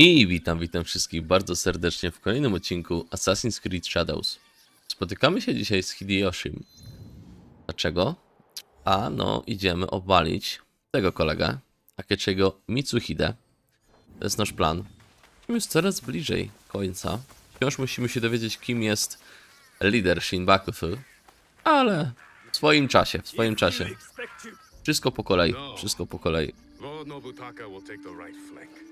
I witam, witam wszystkich bardzo serdecznie w kolejnym odcinku Assassin's Creed Shadows. Spotykamy się dzisiaj z Hideyoshim. Dlaczego? A no, idziemy obalić tego kolegę, Akechiego Mitsuhide. To jest nasz plan. Jest coraz bliżej końca. Wciąż musimy się dowiedzieć, kim jest lider Shinbakufu, ale w swoim czasie, w swoim czasie. Wszystko po kolei, wszystko po kolei. Lord Nobutaka will take the right flank.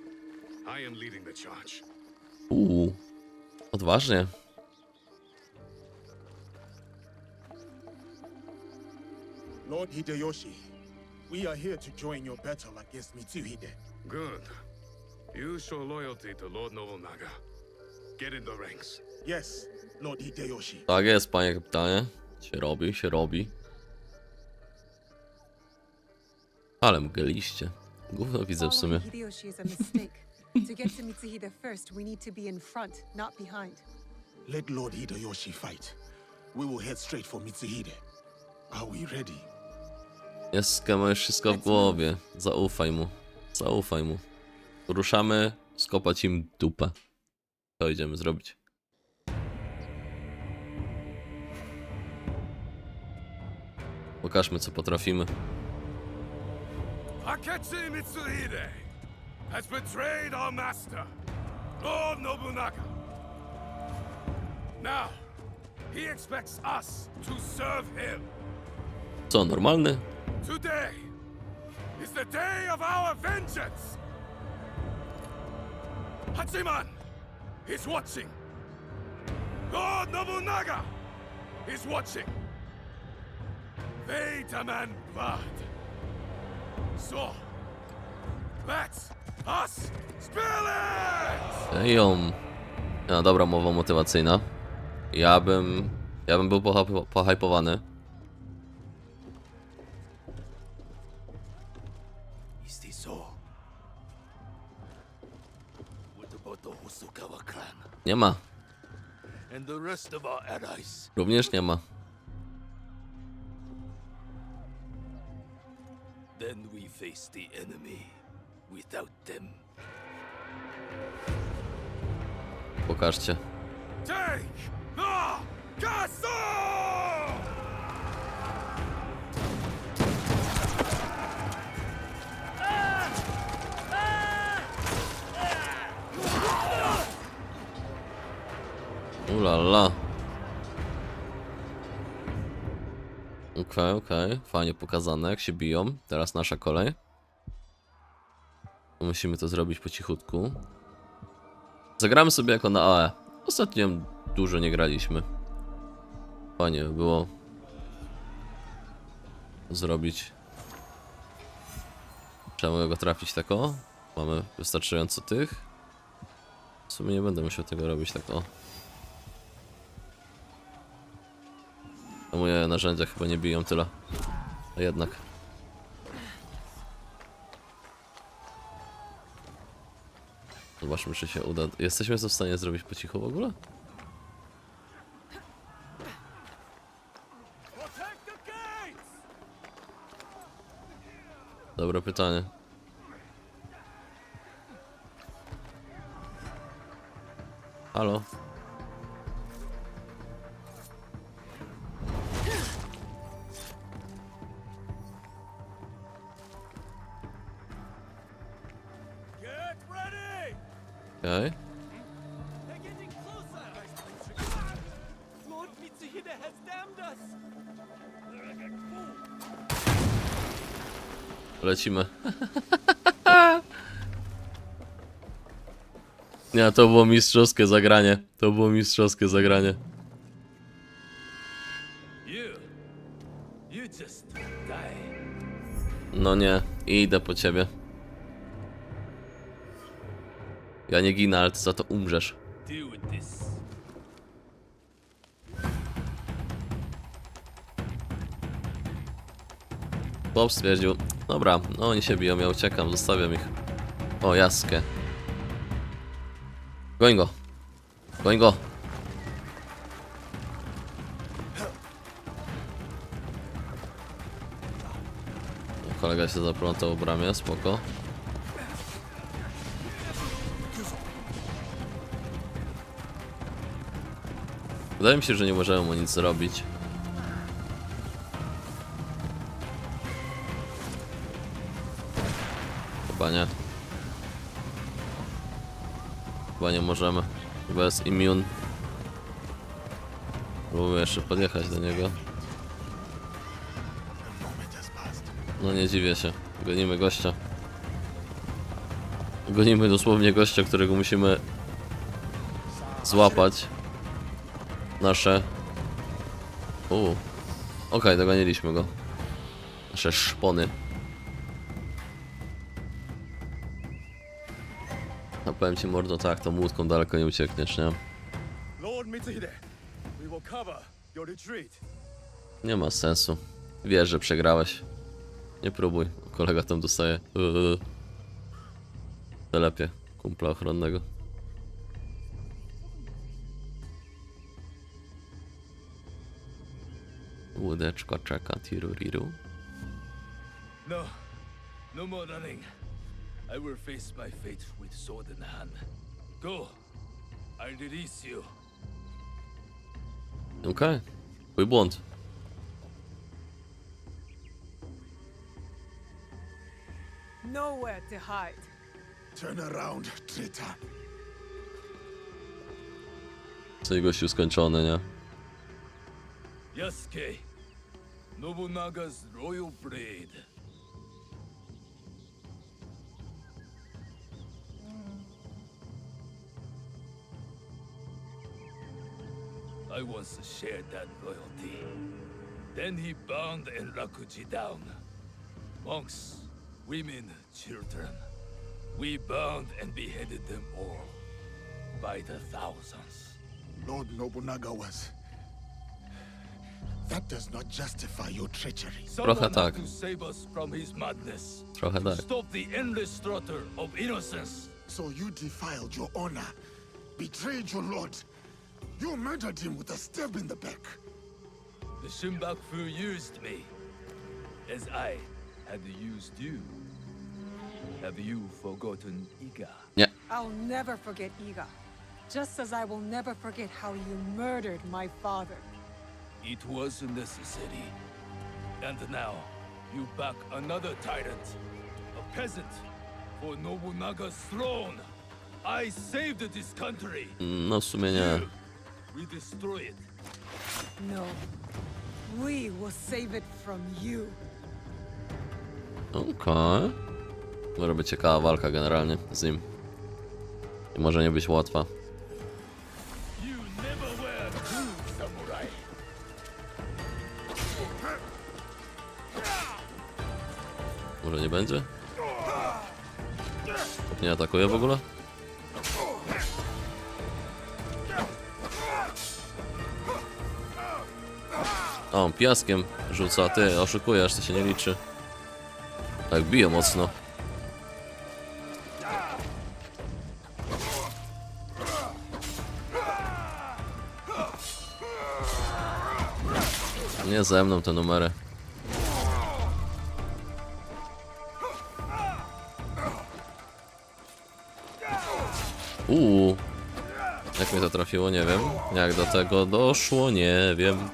Uuu, odważnie. Lord Hideyoshi, we are here to join your battle against Mitsuhide. Good. You show loyalty to Lord Nobunaga. Get in the ranks. Yes, Lord Hideyoshi. Tak jest, panie kapitanie. Się robi, się robi. Ale mgliście. Gówno widzę w sumie. To get to Mitsuhide first, we need to be in front, not behind. Let Lord Hideyoshi fight. We will head straight for Mitsuhide. Are we ready? Jest masz wszystko w głowie. Zaufaj mu. Zaufaj mu. Ruszamy skopać im dupę. To idziemy zrobić. Pokażmy co potrafimy. Akechi Mitsuhide has betrayed our master, Lord Nobunaga. Now, he expects us to serve him. Co, normalny? Today is the day of our vengeance. Hachiman is watching. Lord Nobunaga is watching. They demand blood. So, let's Ją. No dobra, mowa motywacyjna. Ja bym... Ja bym był clan Nie ma. Również nie ma. Then we face the enemy without them. Pokażcie. Take the castle! Ulala. Okej, okej. Fajnie pokazane, jak się biją. Teraz nasza kolej. Musimy to zrobić po cichutku. Zagramy sobie jako na AE. Ostatnio dużo nie graliśmy. Fajnie by było zrobić. Trzeba go trafić tak o. Mamy wystarczająco tych. W sumie nie będę musiał tego robić tak o. Moje narzędzia chyba nie biją tyle. A jednak. Zobaczmy, czy się uda. Jesteśmy w stanie zrobić po cichu w ogóle? Dobre pytanie. Halo? Lecimy. Nie, to było mistrzowskie zagranie. To było mistrzowskie zagranie. No nie, idę po ciebie. Ja nie ginę, ale ty za to umrzesz. Bob stwierdził, dobra, no oni się biją, ja uciekam, zostawiam ich. O, jaskę. Goń go. Goń go. Kolega się zaplątał w bramie, spoko. Wydaje mi się, że nie możemy mu nic zrobić. Chyba nie. Chyba nie możemy. Chyba jest immune. Próbuję jeszcze podjechać do niego. No nie dziwię się. Gonimy gościa. Gonimy dosłownie gościa, którego musimy złapać. Nasze. U. Okej, dogoniliśmy go. Nasze szpony. Powiem ci mordo, tak, tą łódką daleko nie uciekniesz, nie? Nie ma sensu. Wiesz, że przegrałeś. Nie próbuj. Kolega tam dostaje. Yy. Telepie kumpla ochronnego. Łódeczka czeka, tiruriru. No, no more running. I will face my fate with sword in hand. Go. I release you. Okej. Twój błąd. Nowhere to hide. Turn around, traitor. Co gościu skończony, nie? Yasuke, Nobunaga's royal blade. I once shared that loyalty. Then he bound Enrakuji down. Monks, women, children. We bound and beheaded them all. By the thousands. Lord Nobunaga was. That does not justify your treachery. Someone Trochę tak. had to save us from his madness. Trochę to tak. stop the endless slaughter of innocence. So you defiled your honor, betrayed your lord. You murdered him with a stab in the back. The Shimbaku used me, as I had used you. Have you forgotten Iga? Nie. I'll never forget Iga. Just as I will never forget how you murdered my father. It was a necessity. And now, you back another tyrant, a peasant, for Nobunaga's throne. I saved this country. Mm, no w sumie. You, we destroy it. No. We will save it from you. Okej. Może być ciekawa walka generalnie z nim. I może nie być łatwa. Może nie będzie? Nie atakuje w ogóle? O, piaskiem rzuca, ty oszukujesz, to się nie liczy. Tak, bije mocno. Nie ze mną te numery. Uuu. Jak mnie to trafiło, nie wiem. Jak do tego doszło, nie wiem.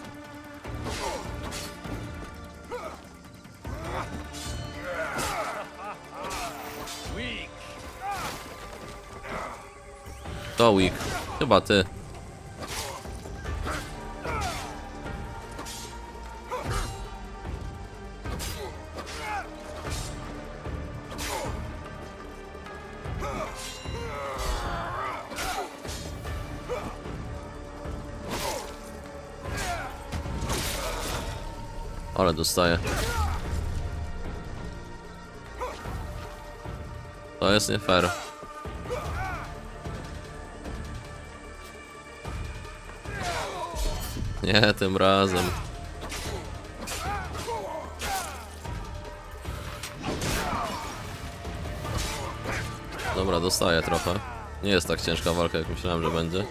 To weak. Chyba ty. Ale dostaję. To jest nie fair. Nie, tym razem. Dobra, dostaję trochę. Nie jest tak ciężka walka, jak myślałem, że będzie.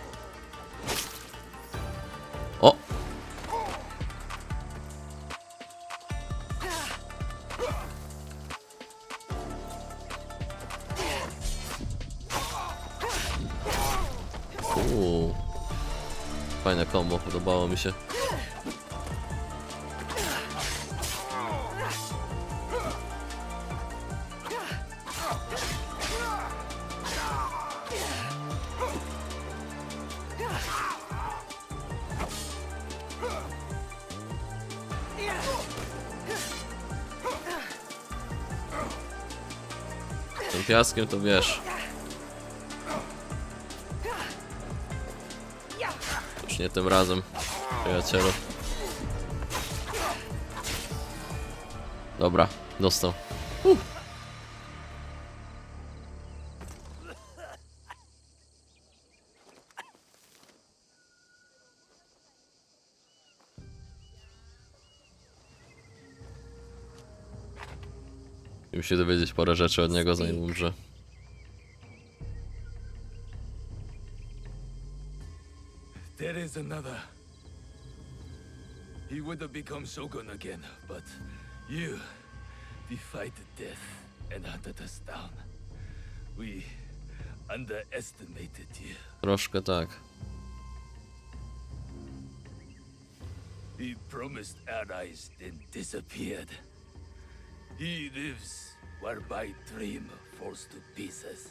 O! Uuu. Fajne combo, podobało mi się. Tym piaskiem to wiesz. Już nie tym razem, przyjacielu. Dobra, dostał. Uh. Musi dowiedzieć parę rzeczy od niego, zanim umrze. Another. He would have become Shogun again, but you defied death and hunted us down. We underestimated you. Troszkę tak. He promised allies, then disappeared. He lives where my dream falls to pieces.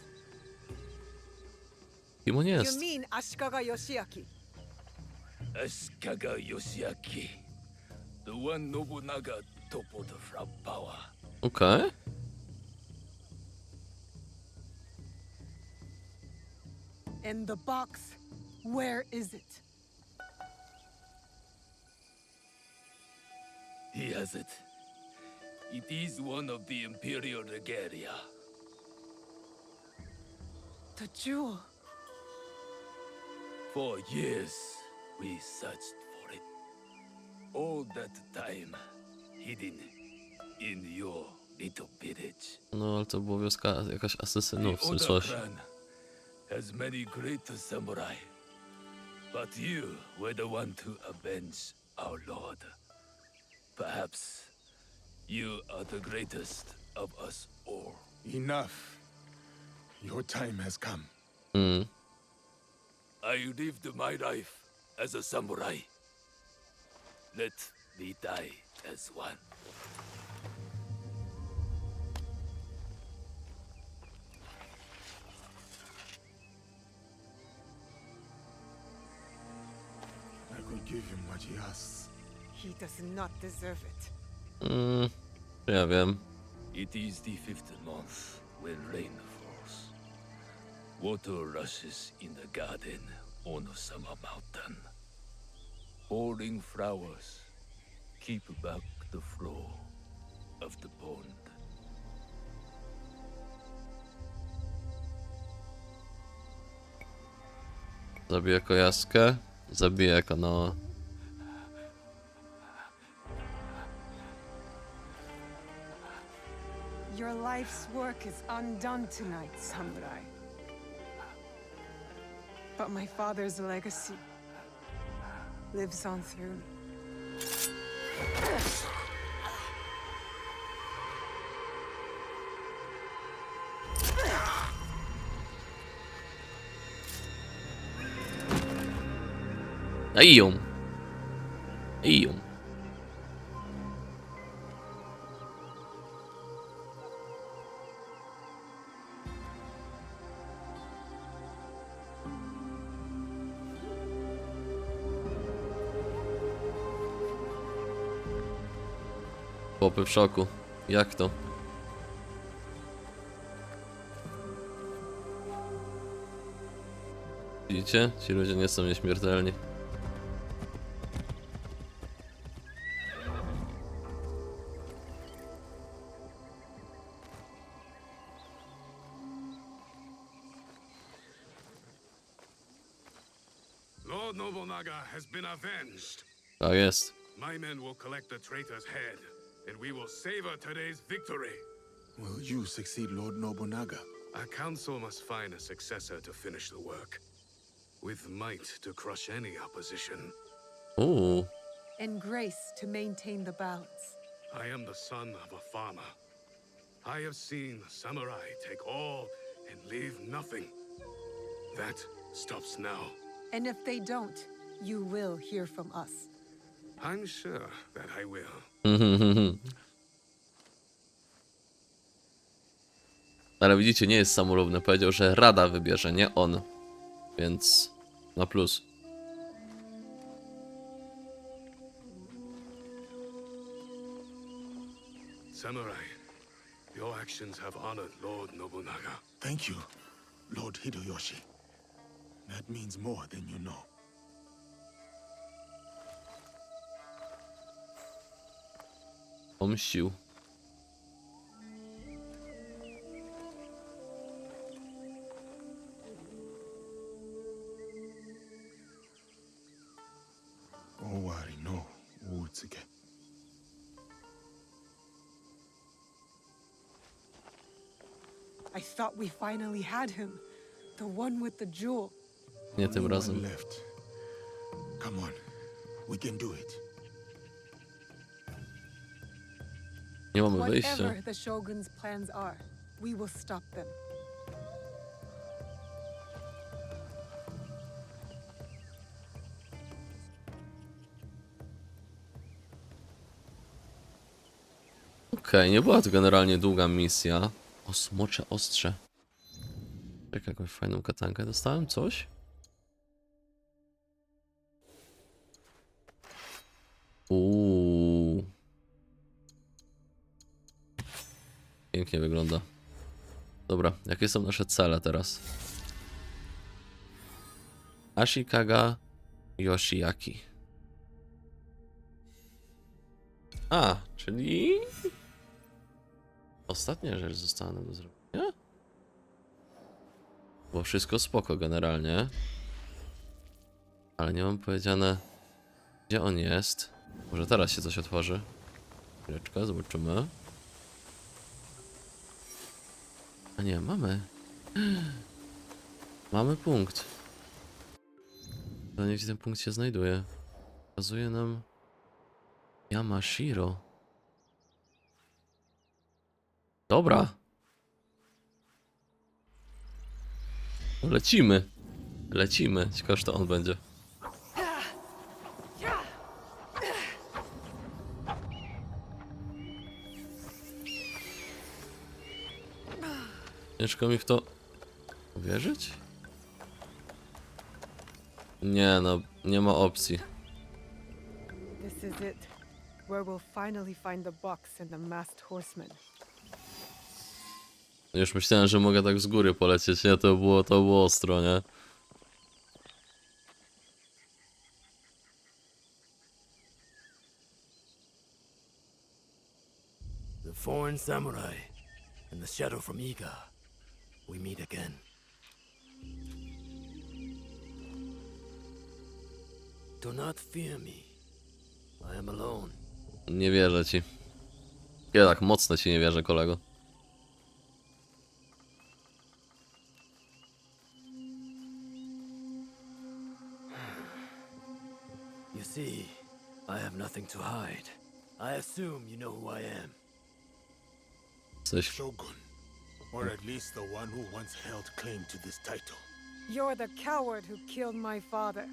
Kim on You mean Ashikaga Yoshiaki? Ashikaga Yoshiaki, the one Nobunaga toppled from power. Okay. And the box, where is it? He has it. It is one of the Imperial regalia. The jewel. For years, we searched for it. All that time, hidden in your little village. No ale to była wioska jakaś asesynów, the czy Oda coś. clan has many great samurai, but you were the one to avenge our lord. Perhaps you are the greatest of us all. Enough. Your time has come. Mm. I lived my life as a samurai. Let me die as one. I could give him what he asks. He does not deserve it. Mm. Ja wiem. It is the fifth month when rain falls. Water rushes in the garden on Summer Mountain. Falling flowers keep back the flow of the pond. Zabiję kojaskę. Zabiję Kanoa. Your life's work is undone tonight, Samurai. But my father's legacy lives on through me. Ej w szoku. Jak to? Widzicie? Ci ludzie nie są nieśmiertelni. Lord Nobunaga has been avenged. Tak jest. My men will collect the traitor's head, and we will savor today's victory. Will you succeed Lord Nobunaga? Our council must find a successor to finish the work. With might to crush any opposition. Uuu. And grace to maintain the balance. I am the son of a farmer. I have seen samurai take all and leave nothing. That stops now. And if they don't, you will hear from us. I'm sure that I will. Ale widzicie, nie jest samolubny. Powiedział, że Rada wybierze, nie on. Więc na plus. Samurai, your actions have honored Lord Nobunaga. Thank you, Lord Hideyoshi. That means more than you know. Pomścił. Owari no Uutsuke. I thought we finally had him. The one with the jewel. Nie tym Only razem. one left. Come on, we can do it. Nie mamy wyjścia. Whatever the Shogun's plans are, we will stop them. Okej, nie była to generalnie długa misja. O, smocze ostrze. Jak jakąś fajną katankę dostałem? Coś? Pięknie wygląda. Dobra, jakie są nasze cele teraz? Ashikaga Yoshiaki. A, czyli Ostatnia rzecz została nam do zrobienia? Bo wszystko spoko generalnie. Ale nie mam powiedziane, gdzie on jest. Może teraz się coś otworzy. Chwileczkę, zobaczymy. A nie, mamy. Mamy punkt. To nie gdzie ten punkt się znajduje. Pokazuje nam Yamashiro. Dobra. Lecimy. Lecimy. Ciekawe, to on będzie. Ciężko mi w to uwierzyć? Nie no, nie ma opcji. This is it. Where we'll finally find the box and the masked horseman. Już myślałem, że mogę tak z góry polecieć, nie? To było, to było ostro, nie? The foreign samurai and the shadow from Iga. We meet again. Do not fear me. I am alone. Nie wierzę ci. Ja tak mocno ci nie wierzę, kolego. You see, I have nothing to hide. I assume you know who I am. Coś Shogun, or at least the one who once held claim to this title. You're the coward who killed my father.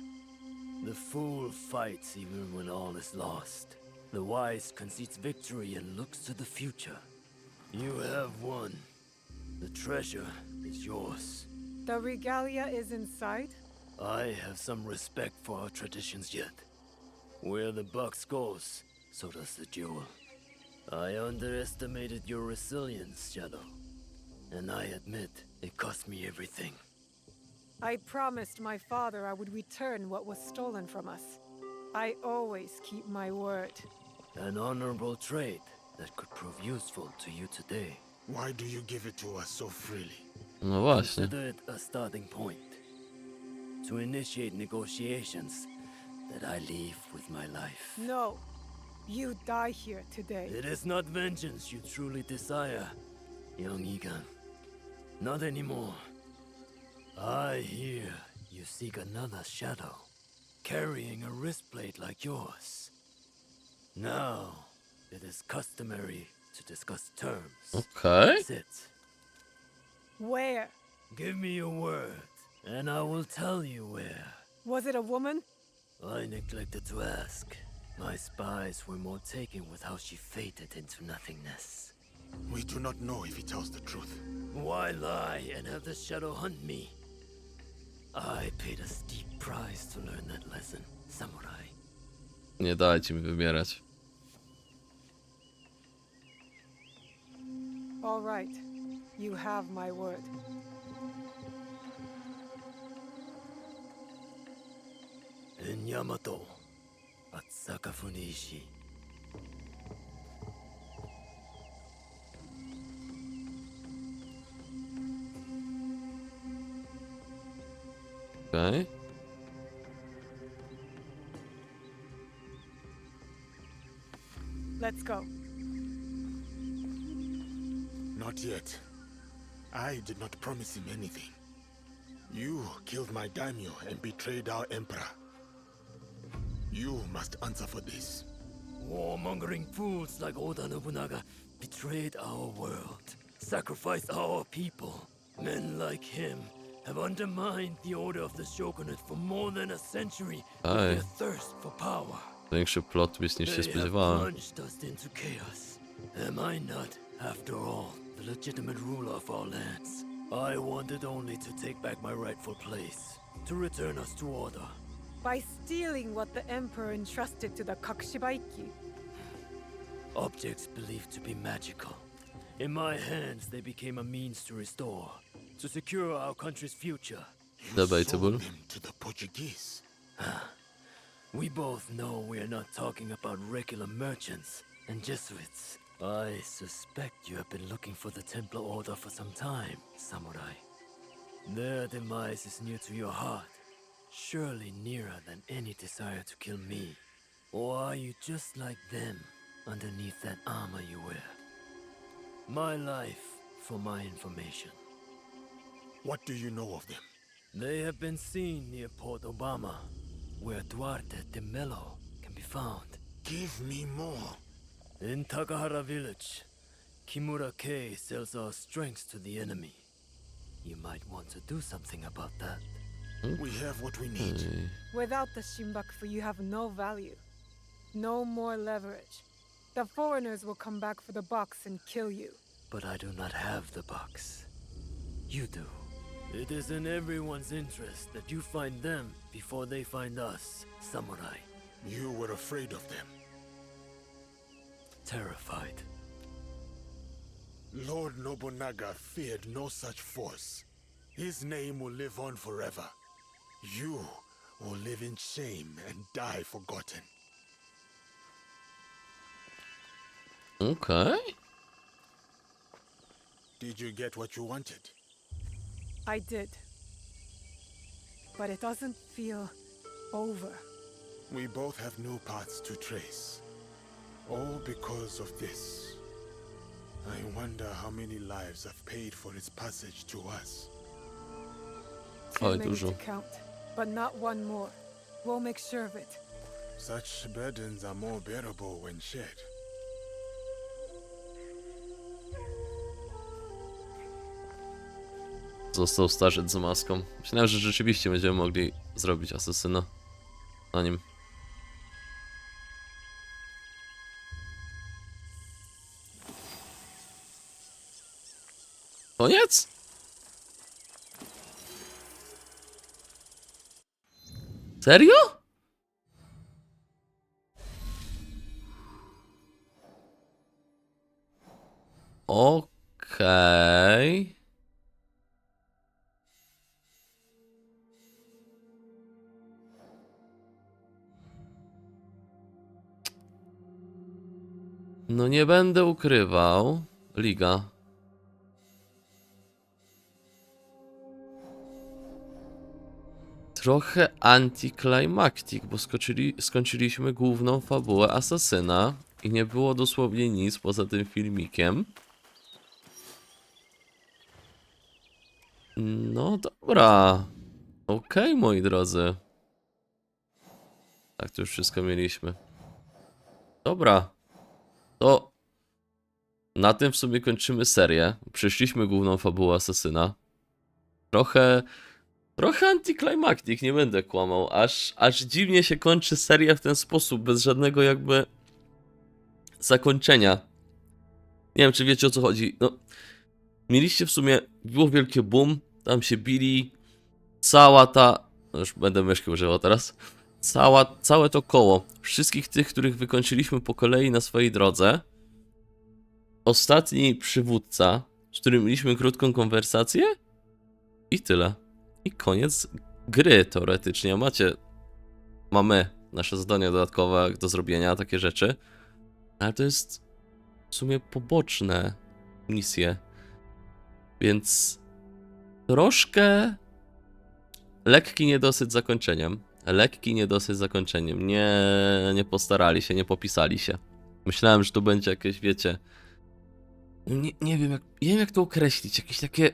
The fool fights even when all is lost. The wise concedes victory and looks to the future. You have won. The treasure is yours. The regalia is inside? I have some respect for our traditions yet. Where the box goes, so does the jewel. I underestimated your resilience, Shadow. And I admit, it cost me everything. I promised my father I would return what was stolen from us. I always keep my word. An honorable trait that could prove useful to you today. Why do you give it to us so freely? No właśnie. Consider it a starting point. To initiate negotiations that I leave with my life. No, you die here today. It is not vengeance you truly desire, young Egan. Not anymore. I hear you seek another shadow, carrying a wristplate like yours. Now, it is customary to discuss terms. Okay. Sit. Where? Give me your word, and I will tell you where. Was it a woman? I neglected to ask. My spies were more taken with how she faded into nothingness. We do not know if he tells the truth. Why lie and have the shadow hunt me? I paid a steep price to learn that lesson, samurai. Nie dajcie mi wybierać. All right. You have my word. In Yamato, at Sakafunishi. Okej. Let's go. Not yet. I did not promise him anything. You killed my daimyo and betrayed our emperor. You must answer for this. Warmongering fools like Oda Nobunaga betrayed our world, sacrificed our people. Men like him have undermined the order of the shogunate for more than a century with Aye. their thirst for power. Większy plot twist niż się They have spodziewałem. plunged us into chaos. Am I not, after all, the legitimate ruler of our lands? I wanted only to take back my rightful place, to return us to order. By stealing what the Emperor entrusted to the Kakushibaiki. Objects believed to be magical. In my hands, they became a means to restore, to secure our country's future. You Debatable. sold them to the Portuguese. Ah, we both know we are not talking about regular merchants and Jesuits. I suspect you have been looking for the Templar Order for some time, Samurai. Their demise is near to your heart, surely nearer than any desire to kill me. Or are you just like them, underneath that armor you wear? My life for my information. What do you know of them? They have been seen near Port Obama, where Duarte de Mello can be found. Give me more. In Takahara village, Kimura K sells our strengths to the enemy. You might want to do something about that. We have what we need. Without the Shimbakufu, you have no value. No more leverage. The foreigners will come back for the box and kill you. But I do not have the box. You do. It is in everyone's interest that you find them before they find us, samurai. You were afraid of them. Terrified. Lord Nobunaga feared no such force. His name will live on forever. You will live in shame and die forgotten. Okay. Did you get what you wanted? I did. But it doesn't feel over. We both have new paths to trace. All because of this. I wonder how many lives have paid for its passage to us. Too Oj, many to count. But not one more. We'll make sure of it. Such burdens are more bearable when shared. Został starzec z maską. Myślałem, że rzeczywiście będziemy mogli zrobić asesyna na nim. Koniec? Serio? Okej. No nie będę ukrywał. Liga. Trochę anticlimactic, bo skoczyli, skończyliśmy główną fabułę Asasyna i nie było dosłownie nic poza tym filmikiem. No dobra. Okej, moi drodzy. Tak, to już wszystko mieliśmy. Dobra. To na tym w sumie kończymy serię. Przeszliśmy główną fabułę Asasyna. Trochę Trochę antiklimaktik, nie będę kłamał. Aż, aż dziwnie się kończy seria w ten sposób, bez żadnego jakby zakończenia. Nie wiem, czy wiecie o co chodzi. No, mieliście w sumie, było wielkie boom, tam się bili, cała ta, no już będę myszki używał teraz, cała, całe to koło, wszystkich tych, których wykończyliśmy po kolei na swojej drodze, ostatni przywódca, z którym mieliśmy krótką konwersację i tyle. I koniec gry teoretycznie. Macie, mamy nasze zadania dodatkowe do zrobienia, takie rzeczy, ale to jest w sumie poboczne misje. Więc troszkę lekki niedosyt zakończeniem. Lekki niedosyt zakończeniem. Nie, nie postarali się, nie popisali się. Myślałem, że to będzie jakieś, wiecie. Nie, nie wiem, jak, nie wiem, jak to określić. Jakieś takie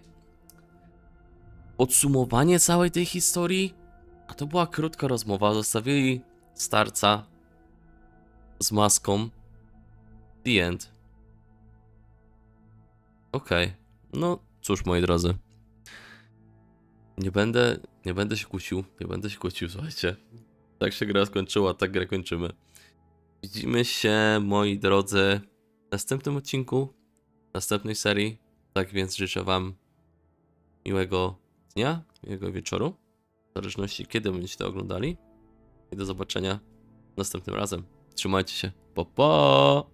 podsumowanie całej tej historii. A to była krótka rozmowa. Zostawili starca z maską. The end. Okej. No cóż, moi drodzy. Nie będę, nie będę się kłócił, nie będę się kłócił, słuchajcie. Tak się gra skończyła, tak grę kończymy. Widzimy się, moi drodzy, w następnym odcinku, następnej serii. Tak więc życzę wam miłego dnia, miłego wieczoru. W zależności kiedy będziecie to oglądali. I do zobaczenia następnym razem. Trzymajcie się. Pa, pa!